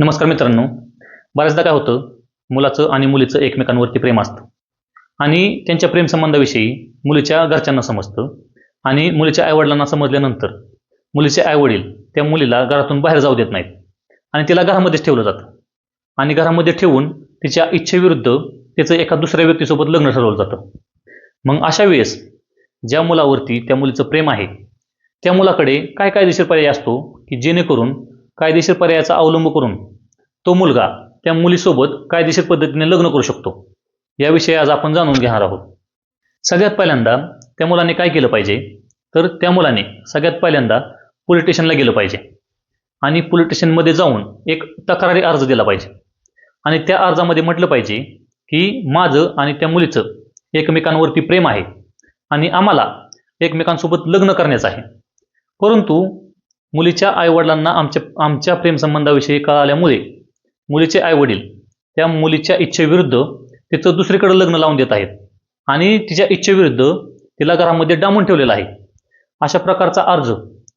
नमस्कार मित्रांनो. बऱ्याचदा काय होतं मुलाचं आणि मुलीचं एकमेकांवरती प्रेम असतं. आणि त्यांच्या प्रेमसंबंधाविषयी मुलीच्या घरच्यांना समजतं आणि मुलीच्या आईवडिलांना समजल्यानंतर मुलीचे आईवडील त्या मुलीला घरातून बाहेर जाऊ देत नाहीत आणि तिला घरामध्येच ठेवलं जातं. आणि घरामध्ये ठेवून तिच्या इच्छेविरुद्ध तिचं एका दुसऱ्या व्यक्तीसोबत लग्न ठरवलं जातं. मग अशा वेळेस ज्या मुलावरती त्या मुलीचं प्रेम आहे त्या मुलाकडे काय कायदेशीर पर्याय असतो की जेणेकरून कायदेशीर पर्यायाचा अवलंब करून तो मुलगा त्या मुलीसोबत कायदेशीर पद्धतीने लग्न करू शकतो. याविषयी आज आपण जाणून घेणार आहोत. सगळ्यात पहिल्यांदा त्या मुलाने काय केलं पाहिजे? तर त्या मुलाने सगळ्यात पहिल्यांदा पोलीस स्टेशनला गेलं पाहिजे. आणि पोलीस स्टेशनमध्ये जाऊन एक तक्रारी अर्ज दिला पाहिजे. आणि त्या अर्जामध्ये म्हटलं पाहिजे की माझं आणि त्या मुलीचं एकमेकांवरती प्रेम आहे. आणि आम्हाला एकमेकांसोबत लग्न करण्याचं आहे. परंतु मुलीच्या आईवडिलांना आमच्या आमच्या प्रेमसंबंधाविषयी कळाल्यामुळे मुलीचे आईवडील त्या मुलीच्या इच्छेविरुद्ध तिचं दुसरीकडे लग्न लावून देत आहेत. आणि तिच्या इच्छेविरुद्ध तिला घरामध्ये डांबून ठेवलेला आहे. अशा प्रकारचा अर्ज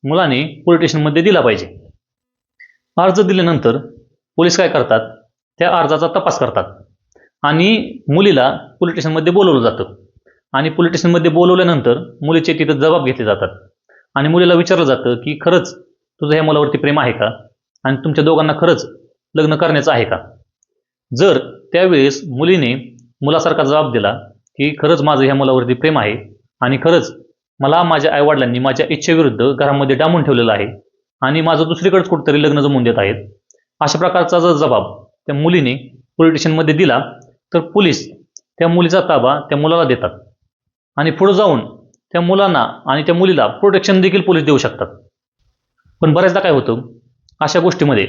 मुलाने पोलीस स्टेशनमध्ये दिला पाहिजे. अर्ज दिल्यानंतर पोलीस काय करतात? त्या अर्जाचा तपास करतात. आणि मुलीला पोलीस स्टेशनमध्ये बोलवलं जातं. आणि पोलीस स्टेशनमध्ये बोलवल्यानंतर मुलीचे तिथं जबाब घेतले जातात. आणि मुलीला विचारलं जातं की खरंच तुझं ह्या मुलावरती प्रेम आहे का? आणि तुमच्या दोघांना खरंच लग्न करण्याचं आहे का? जर त्यावेळेस मुलीने मुलासारखा जबाब दिला की खरंच माझं ह्या मुलावरती प्रेम आहे आणि खरंच मला माझ्या आईवडिलांनी माझ्या इच्छेविरुद्ध घरामध्ये डांबून ठेवलेलं आहे आणि माझं दुसरीकडेच कुठंतरी लग्न जमून देत आहेत अशा प्रकारचा जर जबाब त्या मुलीने पोलीस स्टेशनमध्ये दिला तर पोलीस त्या मुलीचा ताबा त्या मुलाला देतात. आणि पुढे जाऊन त्या मुलांना आणि त्या मुलीला प्रोटेक्शन देखील पोलीस देऊ शकतात. पण बऱ्याचदा काय होतं? अशा गोष्टीमध्ये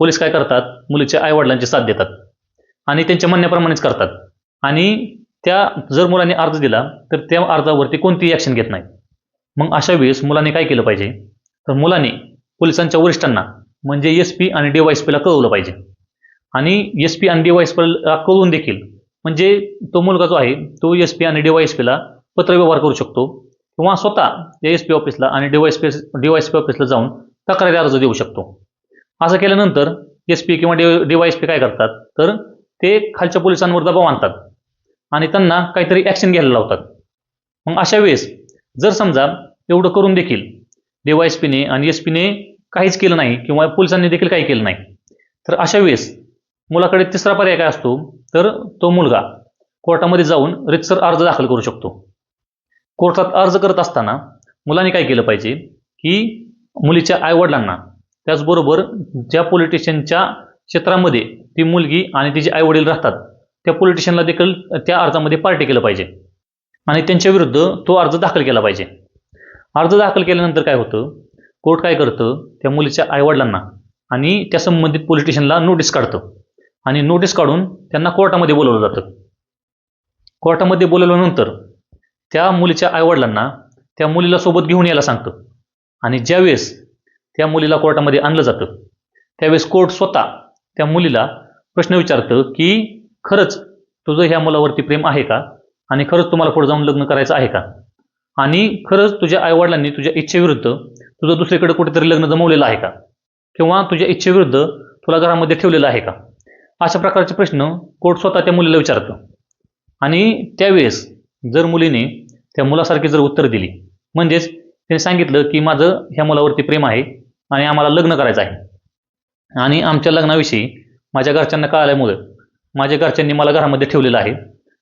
पोलीस काय करतात? मुलीच्या आईवडिलांची साथ देतात. आणि त्यांच्या म्हणण्याप्रमाणेच करतात. आणि त्या जर मुलाने अर्ज दिला तर त्या अर्जावरती कोणतीही ॲक्शन घेत नाही. मग अशा वेळेस मुलाने काय केलं पाहिजे? तर मुलाने पोलिसांच्या वरिष्ठांना म्हणजे एस पी आणि डी वाय एस पीला कळवलं पाहिजे. आणि एस पी आणि डी वाय एस पीला कळवून देखील म्हणजे तो मुलगा जो आहे तो एस पी आणि डी वाय एस पीला पत्रव्यवहार करू शकतो किंवा स्वतः ए एस पी ऑफिसला आणि D Y S P D Y S P ऑफिसला जाऊन तक्रारी अर्ज देऊ शकतो. असं केल्यानंतर एस पी किंवा D D Y S P काय करतात? तर ते खालच्या पोलिसांवर दबाव आणतात आणि त्यांना काहीतरी ॲक्शन घ्यायला लावतात. मग अशा वेळेस जर समजा एवढं करून देखील डी वाय एस पीने आणि एस पीने काहीच केलं नाही किंवा पोलिसांनी देखील काही केलं नाही तर अशा वेळेस मुलाकडे तिसरा पर्याय काय असतो? तर तो मुलगा कोर्टामध्ये जाऊन रितसर अर्ज दाखल करू शकतो. कोर्टात अर्ज करत असताना मुलाने काय केलं पाहिजे? की मुलीच्या आईवडिलांना त्याचबरोबर ज्या पोलीस क्षेत्रामध्ये ती मुलगी आणि तिचे आईवडील राहतात त्या पोलीस देखील त्या अर्जामध्ये पार्टी केलं पाहिजे. आणि त्यांच्या विरुद्ध तो अर्ज दाखल केला पाहिजे. अर्ज दाखल केल्यानंतर काय होतं? कोर्ट काय करतं? त्या मुलीच्या आईवडिलांना आणि त्या संबंधित पोलीस नोटीस काढतं. आणि नोटीस काढून त्यांना कोर्टामध्ये बोलवलं जातं. कोर्टामध्ये बोलवल्यानंतर त्या मुलीच्या आईवडिलांना त्या मुलीला सोबत घेऊन यायला सांगतं. आणि ज्यावेळेस त्या मुलीला कोर्टामध्ये आणलं जातं त्यावेळेस कोर्ट स्वतः त्या मुलीला प्रश्न विचारतं की खरंच तुझं ह्या मुलावरती प्रेम आहे का? आणि खरंच तुम्हाला पुढे जाऊन लग्न करायचं आहे का? आणि खरंच तुझ्या आईवडिलांनी तुझ्या इच्छेविरुद्ध तुझं दुसरीकडे कुठेतरी लग्न जमवलेलं आहे का? किंवा तुझ्या इच्छेविरुद्ध तुला घरामध्ये ठेवलेलं आहे का? अशा प्रकारचे प्रश्न कोर्ट स्वतः त्या मुलीला विचारतं. आणि त्यावेळेस जर मुलीने त्या मुलासारखी जर उत्तर दिली म्हणजेच त्याने सांगितलं की माझं ह्या मुलावरती प्रेम आहे आणि आम्हाला लग्न करायचं आहे. आणि आमच्या लग्नाविषयी माझ्या घरच्यांना कळाल्यामुळे माझ्या घरच्यांनी मला घरामध्ये ठेवलेलं आहे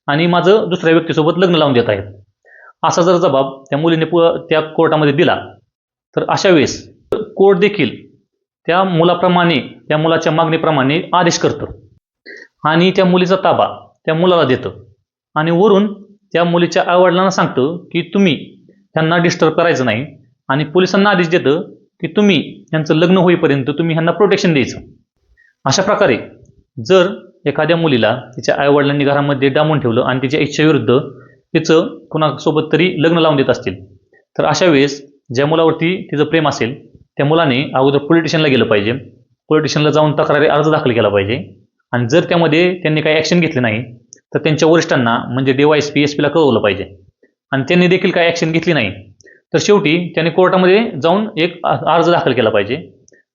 आणि माझं दुसऱ्या व्यक्तीसोबत लग्न लावून देत आहेत. असा जर जबाब त्या मुलीने पु त्या कोर्टामध्ये दिला तर अशा वेळेस कोर्ट देखील त्या मुलाप्रमाणे त्या मुलाच्या मागणीप्रमाणे आदेश करतं. आणि त्या मुलीचा ताबा त्या मुलाला देतं. आणि वरून त्या मुलीच्या आईवडिलांना सांगतं की तुम्ही त्यांना डिस्टर्ब करायचं नाही आणि पोलिसांना आदेश देतं की तुम्ही यांचं लग्न होईपर्यंत तुम्ही ह्यांना प्रोटेक्शन द्यायचं. अशा प्रकारे जर एखाद्या मुलीला तिच्या आईवडिलांनी घरामध्ये डांबून ठेवलं आणि तिच्या इच्छेविरुद्ध तिचं कुणासोबत तरी लग्न लावून देत असतील तर अशा वेळेस ज्या मुलावरती तिचं प्रेम असेल त्या मुलाने अगोदर पोलीस गेलं पाहिजे. पोलीस जाऊन तक्रारी अर्ज दाखल केला पाहिजे. आणि जर त्यामध्ये त्यांनी काही ॲक्शन घेतली नाही तर त्यांच्या वरिष्ठांना म्हणजे डी पी एस पीला कळवलं पाहिजे. आणि त्यांनी देखील काही ॲक्शन घेतली नाही. तर शेवटी त्यांनी कोर्टामध्ये जाऊन एक अर्ज दाखल केला पाहिजे.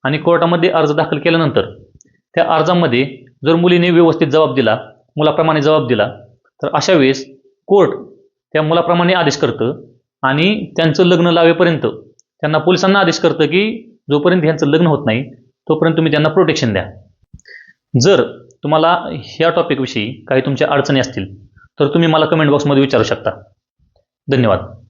आणि कोर्टामध्ये अर्ज दाखल केल्यानंतर त्या अर्जामध्ये जर मुलीने व्यवस्थित जबाब दिला मुलाप्रमाणे जबाब दिला तर अशा वेळेस कोर्ट त्या मुलाप्रमाणे आदेश करतं. आणि त्यांचं लग्न लावेपर्यंत त्यांना पोलिसांना आदेश करतं की जोपर्यंत ह्यांचं लग्न होत नाही तोपर्यंत तुम्ही त्यांना प्रोटेक्शन द्या. जर तुम्हाला ह्या टॉपिकविषयी काही तुमच्या अडचणी असतील तर तुम्ही मला कमेंट बॉक्समध्ये विचारू शकता. धन्यवाद.